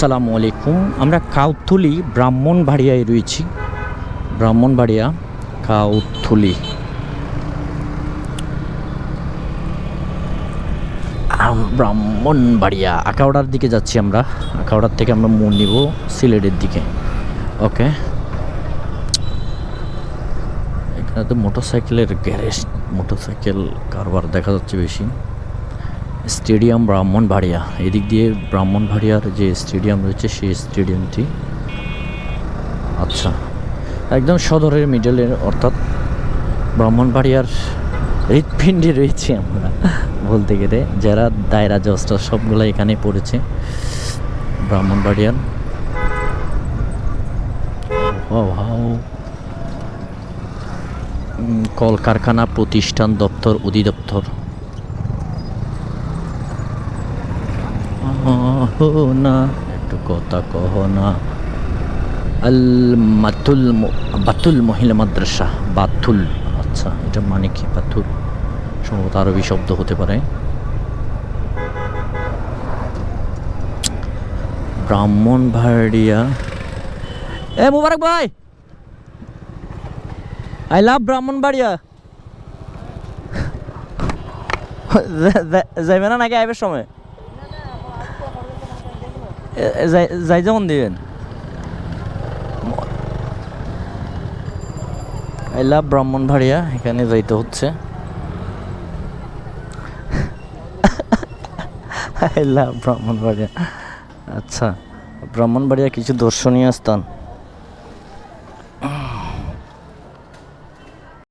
আসসালামু আলাইকুম। আমরা কাউথুলি, ব্রাহ্মণবাড়িয়ায় রয়েছি। ব্রাহ্মণবাড়িয়া, কাউথুলি। ব্রাহ্মণবাড়িয়া আকাউড়ার দিকে যাচ্ছি আমরা। আকাউড়ার থেকে আমরা মোড় নিব সিলেটের দিকে। ওকে? এখানে তো মোটরসাইকেলের গ্যারেজ, মোটরসাইকেল কারবার দেখা যাচ্ছে বেশি। স্টেডিয়াম ব্রাহ্মণবাড়িয়া। এদিক দিয়ে ব্রাহ্মণবাড়িয়ার যে স্টেডিয়াম রয়েছে, সেই স্টেডিয়ামটি। আচ্ছা একদম সদরের মিডলের, অর্থাৎ ব্রাহ্মণবাড়িয়ার হৃৎপিণ্ডে রয়েছে আমরা, বলতে গেলে। যারা দায়রা জজটা সবগুলো এখানে পড়েছে ব্রাহ্মণবাড়িয়ার। কলকারখানা প্রতিষ্ঠান দপ্তর অধিদপ্তর। না একটু কথা কহ না। আল মাতুল বাতুল মহিলা মাদ্রাসা, বাতুল আচ্ছা এটা মানে কি বাতুল? সম্ভবত আরবি শব্দ হতে পারে। ব্রাহ্মণ ভাড়িয়া। এ, মুবারক ভাই! আই লাভ ব্রাহ্মণবাড়িয়া যা- যা- যাইবে না নাকি আইবের সময়? যাই- যেমন দিবেন। আই লাভ ব্রাহ্মণবাড়িয়া এখানে যাইতে হচ্ছে। এলা ব্রাহ্মণ ব্রাহ্মণবাড়িয়া আচ্ছা ব্রাহ্মণবাড়িয়া কিছু দর্শনীয় স্থান।